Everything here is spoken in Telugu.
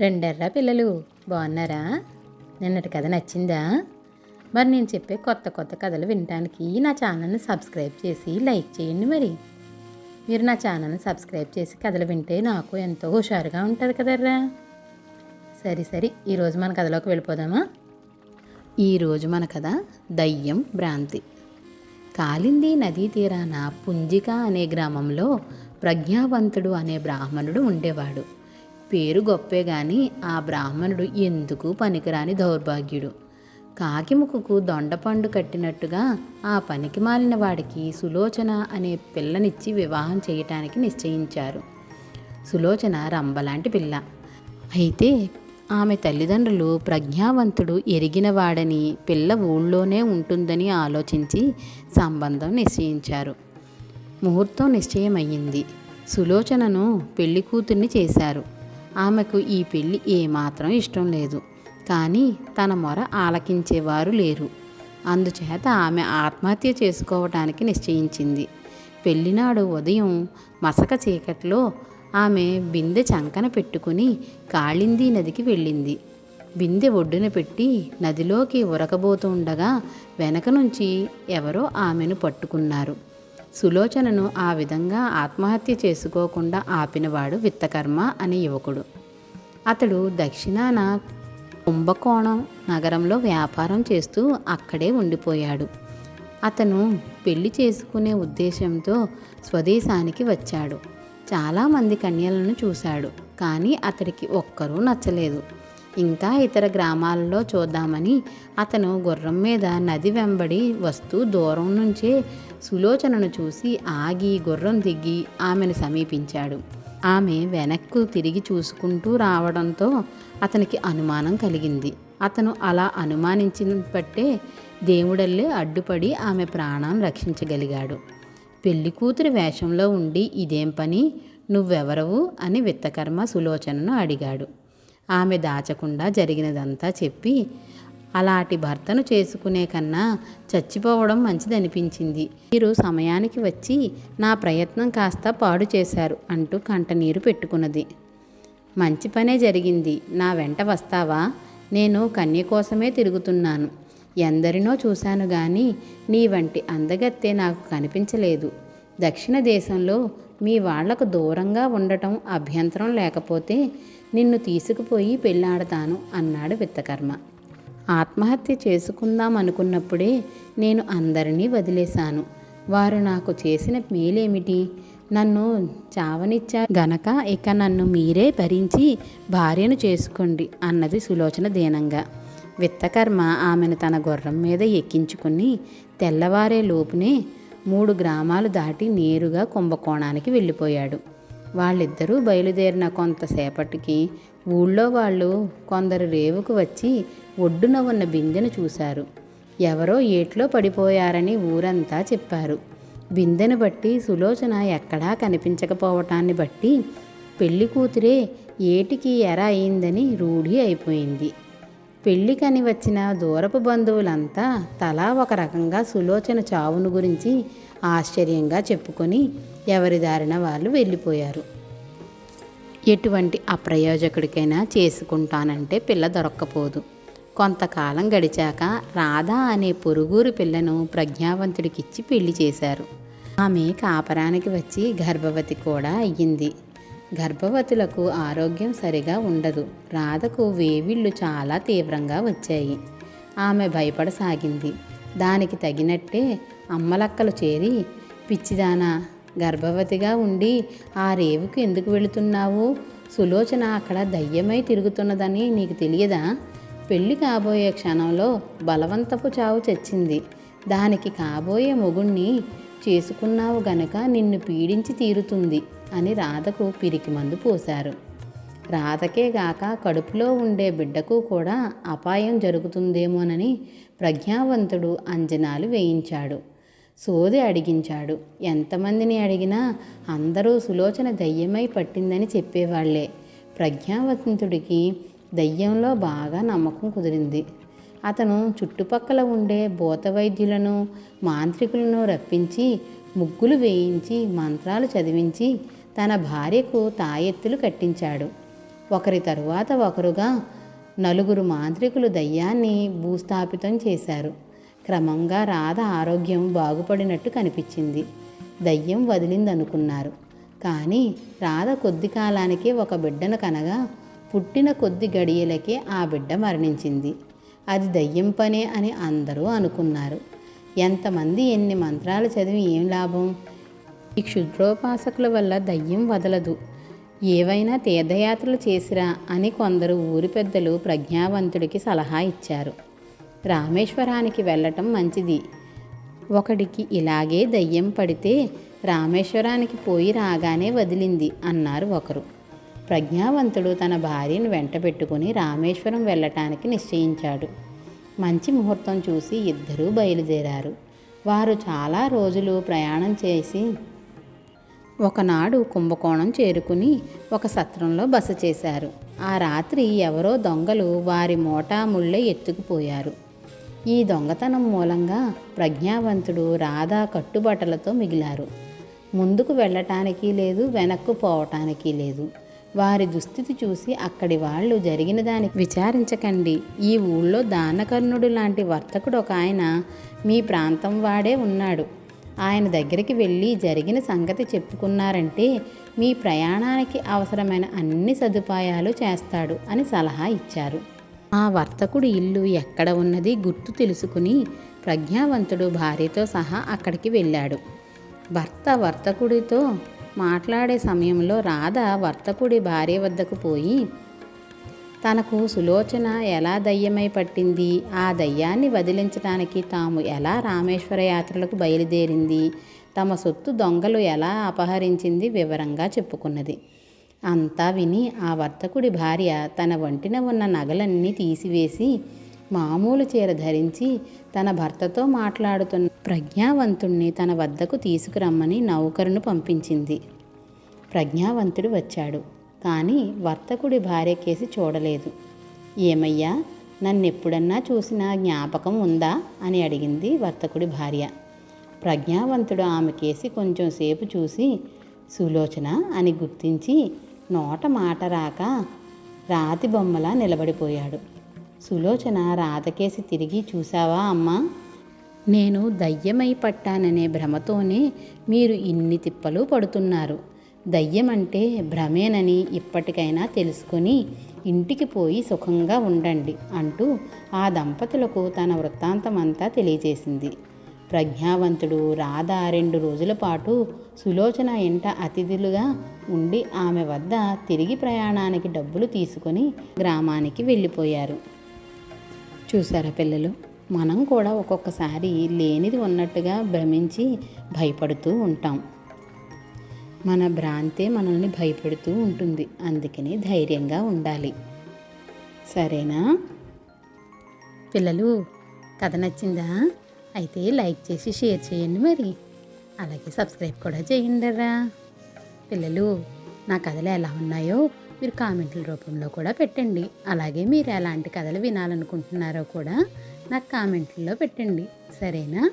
రెండర్రా పిల్లలు? బాగున్నారా? నిన్నటి కథ నచ్చిందా? మరి నేను చెప్పే కొత్త కొత్త కథలు వినడానికి నా ఛానల్ని సబ్స్క్రైబ్ చేసి లైక్ చేయండి మరి. మీరు నా ఛానల్ని సబ్స్క్రైబ్ చేసి కథలు వింటే నాకు ఎంతో హుషారుగా ఉంటుంది కదర్రా. సరే సరే ఈరోజు మన కథలోకి వెళ్ళిపోదామా? ఈరోజు మన కథ దయ్యం భ్రాంతి. కాలింది నదీ తీరాన పుంజిక అనే గ్రామంలో ప్రజ్ఞావంతుడు అనే బ్రాహ్మణుడు ఉండేవాడు. పేరు గొప్పే గాని ఆ బ్రాహ్మణుడు ఎందుకు పనికిరాని దౌర్భాగ్యుడు? కాకి దొండపండు కట్టినట్టుగా ఆ పనికి మాలిన వాడికి సులోచన అనే పిల్లనిచ్చి వివాహం చేయటానికి నిశ్చయించారు. సులోచన రంబలాంటి పిల్ల. అయితే ఆమె తల్లిదండ్రులు ప్రజ్ఞావంతుడు ఎరిగినవాడని పిల్ల ఊళ్ళోనే ఉంటుందని ఆలోచించి సంబంధం నిశ్చయించారు. ముహూర్తం నిశ్చయమయ్యింది. సులోచనను పెళ్ళి కూతుర్ని చేశారు. ఆమెకు ఈ పెళ్ళి ఏమాత్రం ఇష్టం లేదు. కానీ తన మొర ఆలకించేవారు లేరు. అందుచేత ఆమె ఆత్మహత్య చేసుకోవటానికి నిశ్చయించింది. పెళ్ళినాడు ఉదయం మసక చీకట్లో ఆమె బిందె చంకన పెట్టుకుని కాళింది నదికి వెళ్ళింది. బిందె ఒడ్డున పెట్టి నదిలోకి ఉరకబోతుండగా వెనక నుంచి ఎవరో ఆమెను పట్టుకున్నారు. సులోచనను ఆ విధంగా ఆత్మహత్య చేసుకోకుండా ఆపినవాడు విత్తకర్మ అనే యువకుడు. అతడు దక్షిణాన కుంభకోణం నగరంలో వ్యాపారం చేస్తూ అక్కడే ఉండిపోయాడు. అతను పెళ్ళి చేసుకునే ఉద్దేశంతో స్వదేశానికి వచ్చాడు. చాలామంది కన్యలను చూశాడు. కానీ అతడికి ఒక్కరూ నచ్చలేదు. ఇంకా ఇతర గ్రామాలలో చూద్దామని అతను గుర్రం మీద నది వెంబడి వస్తూ దూరం నుంచే సులోచనను చూసి ఆగి గుర్రం దిగి ఆమెను సమీపించాడు. ఆమె వెనక్కు తిరిగి చూసుకుంటూ రావడంతో అతనికి అనుమానం కలిగింది. అతను అలా అనుమానించిన బట్టే దేవుడల్లే అడ్డుపడి ఆమె ప్రాణాన్ని రక్షించగలిగాడు. పెళ్ళి కూతురి వేషంలో ఉండి ఇదేం పని? నువ్వెవరవు? అని విత్తకర్మ సులోచనను అడిగాడు. ఆమె దాచకుండా జరిగినదంతా చెప్పి అలాంటి భర్తను చేసుకునే కన్నా చచ్చిపోవడం మంచిదనిపించింది. మీరు సమయానికి వచ్చి నా ప్రయత్నం కాస్త పాడు చేశారు అంటూ కంటనీరు పెట్టుకున్నది. మంచి పనే జరిగింది. నా వెంట వస్తావా? నేను కన్య కోసమే తిరుగుతున్నాను. ఎందరినో చూశాను గాని నీ వంటి అందగత్తే నాకు కనిపించలేదు. దక్షిణ దేశంలో మీ వాళ్ళకు దూరంగా ఉండటం అభ్యంతరం లేకపోతే నిన్ను తీసుకుపోయి పెళ్ళాడతాను అన్నాడు విత్తకర్మ. ఆత్మహత్య చేసుకుందాం అనుకున్నప్పుడే నేను అందరినీ వదిలేశాను. వారు నాకు చేసిన మేలేమిటి? నన్ను చావనిచ్చా గనక ఇక నన్ను మీరే భరించి భార్యను చేసుకోండి అన్నది సులోచన దీనంగా. విత్తకర్మ ఆమెను తన గుర్రం మీద ఎక్కించుకుని తెల్లవారే లోపునే మూడు గ్రామాలు దాటి నేరుగా కుంభకోణానికి వెళ్ళిపోయాడు. వాళ్ళిద్దరూ బయలుదేరిన కొంతసేపటికి ఊళ్ళో వాళ్ళు కొందరు రేవుకు వచ్చి ఒడ్డున ఉన్న బిందెను చూశారు. ఎవరో ఏట్లో పడిపోయారని ఊరంతా చెప్పారు. బిందెను బట్టి సులోచన ఎక్కడా కనిపించకపోవటాన్ని బట్టి పెళ్ళి కూతురే ఏటికి ఎర అయిందని రూఢి అయిపోయింది. పెళ్ళికని వచ్చిన దూరపు బంధువులంతా తలా ఒక రకంగా సులోచన చావును గురించి ఆశ్చర్యంగా చెప్పుకొని ఎవరి దారిన వాళ్ళు వెళ్ళిపోయారు. ఎటువంటి అప్రయోజకుడికైనా చేసుకుంటానంటే పిల్ల దొరక్కపోదు. కొంతకాలం గడిచాక రాధా అనే పొరుగురు పిల్లను ప్రజ్ఞావంతుడికిచ్చి పెళ్ళి చేశారు. ఆమె కాపరానికి వచ్చి గర్భవతి కూడా అయ్యింది. గర్భవతులకు ఆరోగ్యం సరిగా ఉండదు. రాధకు వేవిళ్ళు చాలా తీవ్రంగా వచ్చాయి. ఆమె భయపడసాగింది. దానికి తగినట్టే అమ్మలక్కలు చేరి పిచ్చిదానా గర్భవతిగా ఉండి ఆ రేవుకు ఎందుకు వెళుతున్నావు? సులోచన అక్కడ దయ్యమై తిరుగుతున్నదని నీకు తెలియదా? పెళ్ళి కాబోయే క్షణంలో బలవంతపు చావు చచ్చింది దానికి కాబోయే మొగుణ్ణి చేసుకున్నావు గనక నిన్ను పీడించి తీరుతుంది అని రాధకు పిరికి మందు పోశారు. రాధకే గాక కడుపులో ఉండే బిడ్డకు కూడా అపాయం జరుగుతుందేమోనని ప్రజ్ఞావంతుడు అంజనాలు వేయించాడు. సోది అడిగించాడు. ఎంతమందిని అడిగినా అందరూ సులోచన దయ్యమై పట్టిందని చెప్పేవాళ్ళే. ప్రజ్ఞావంతుడికి దయ్యంలో బాగా నమ్మకం కుదిరింది. అతను చుట్టుపక్కల ఉండే భూత వైద్యులను మాంత్రికులను రప్పించి ముగ్గులు వేయించి మంత్రాలు చదివించి తన భార్యకు తాయెత్తులు కట్టించాడు. ఒకరి తరువాత ఒకరుగా నలుగురు మాంత్రికులు దయ్యాన్ని భూస్థాపితం చేశారు. క్రమంగా రాధ ఆరోగ్యం బాగుపడినట్టు కనిపించింది. దయ్యం వదిలిందనుకున్నారు. కానీ రాధ కొద్ది కాలానికే ఒక బిడ్డను కనగా పుట్టిన కొద్ది గడియలకే ఆ బిడ్డ మరణించింది. అది దయ్యం పనే అని అందరూ అనుకున్నారు. ఎంతమంది ఎన్ని మంత్రాలు చదివి ఏం లాభం? ఈ క్షుద్రోపాసకుల వల్ల దయ్యం వదలదు. ఏవైనా తీర్థయాత్రలు చేసిరా అని కొందరు ఊరి పెద్దలు ప్రజ్ఞావంతుడికి సలహా ఇచ్చారు. రామేశ్వరానికి వెళ్ళటం మంచిది. ఒకడికి ఇలాగే దయ్యం పడితే రామేశ్వరానికి పోయి రాగానే వదిలింది అన్నారు ఒకరు. ప్రజ్ఞావంతుడు తన భార్యను వెంట పెట్టుకుని రామేశ్వరం వెళ్ళటానికి నిశ్చయించాడు. మంచి ముహూర్తం చూసి ఇద్దరూ బయలుదేరారు. వారు చాలా రోజులు ప్రయాణం చేసి ఒకనాడు కుంభకోణం చేరుకుని ఒక సత్రంలో బస చేశారు. ఆ రాత్రి ఎవరో దొంగలు వారి మోటాముళ్ళే ఎత్తుకుపోయారు. ఈ దొంగతనం మూలంగా ప్రజ్ఞావంతుడు రాధా కట్టుబట్టలతో మిగిలారు. ముందుకు వెళ్ళటానికి లేదు వెనక్కు పోవటానికి లేదు. వారి దుస్థితి చూసి అక్కడి వాళ్ళు జరిగిన దానికి విచారించకండి. ఈ ఊళ్ళో దానకర్ణుడు లాంటి వర్తకుడు ఒక ఆయన మీ ప్రాంతం వాడే ఉన్నాడు. ఆయన దగ్గరికి వెళ్ళి జరిగిన సంగతి చెప్పుకున్నారంటే మీ ప్రయాణానికి అవసరమైన అన్ని సదుపాయాలు చేస్తాడు అని సలహా ఇచ్చారు. ఆ వర్తకుడి ఇల్లు ఎక్కడ ఉన్నది గుర్తు తెలుసుకుని ప్రజ్ఞావంతుడు భార్యతో సహా అక్కడికి వెళ్ళాడు. భర్త వర్తకుడితో మాట్లాడే సమయంలో రాధ వర్తకుడి భార్య వద్దకు పోయి తనకు సులోచన ఎలా దయ్యమై పట్టింది? ఆ దయ్యాన్ని వదిలించడానికి తాము ఎలా రామేశ్వర యాత్రలకు బయలుదేరింది? తమ సొత్తు దొంగలు ఎలా అపహరించింది? వివరంగా చెప్పుకున్నది. అంతా విని ఆ వర్తకుడి భార్య తన వంటిన ఉన్న నగలన్నీ తీసివేసి మామూలు చీర ధరించి తన భర్తతో మాట్లాడుతున్న ప్రజ్ఞావంతుణ్ణి తన వద్దకు తీసుకురమ్మని నౌకరును పంపించింది. ప్రజ్ఞావంతుడు వచ్చాడు. కానీ వర్తకుడి భార్య కేసి చూడలేదు. ఏమయ్యా నన్నెప్పుడన్నా చూసిన జ్ఞాపకం ఉందా? అని అడిగింది వర్తకుడి భార్య. ప్రజ్ఞావంతుడు ఆమె కేసి కొంచెం సేపు చూసి సులోచన అని గుర్తించి నోట మాట రాక రాతి బొమ్మలా నిలబడిపోయాడు. సులోచన రాతకేసి తిరిగి చూసావా అమ్మా? నేను దయ్యమై పట్టాననే భ్రమతోనే మీరు ఇన్ని తిప్పలు పడుతున్నారు. దయ్యం అంటే భ్రమేనని ఇప్పటికైనా తెలుసుకొని ఇంటికి పోయి సుఖంగా ఉండండి అంటూ ఆ దంపతులకు తన వృత్తాంతమంతా తెలియజేసింది. ప్రజ్ఞావంతుడు రాధ రెండు రోజుల పాటు సులోచన ఇంట అతిథులుగా ఉండి ఆమె వద్ద తిరిగి ప్రయాణానికి డబ్బులు తీసుకొని గ్రామానికి వెళ్ళిపోయారు. చూసారా పిల్లలు? మనం కూడా ఒక్కొక్కసారి లేనిది ఉన్నట్టుగా భ్రమించి భయపడుతూ ఉంటాం. మన భ్రాంతే మనల్ని భయపెడుతూ ఉంటుంది. అందుకని ధైర్యంగా ఉండాలి. సరేనా? పిల్లలు కథ నచ్చిందా? అయితే లైక్ చేసి షేర్ చేయండి మరి. అలాగే సబ్స్క్రైబ్ కూడా చేయండిరా పిల్లలు నా కథలు ఎలా ఉన్నాయో మీరు కామెంట్ల రూపంలో కూడా పెట్టండి. అలాగే మీరు ఎలాంటి కథలు వినాలనుకుంటున్నారో కూడా నాకు కామెంట్లలో పెట్టండి. సరేనా?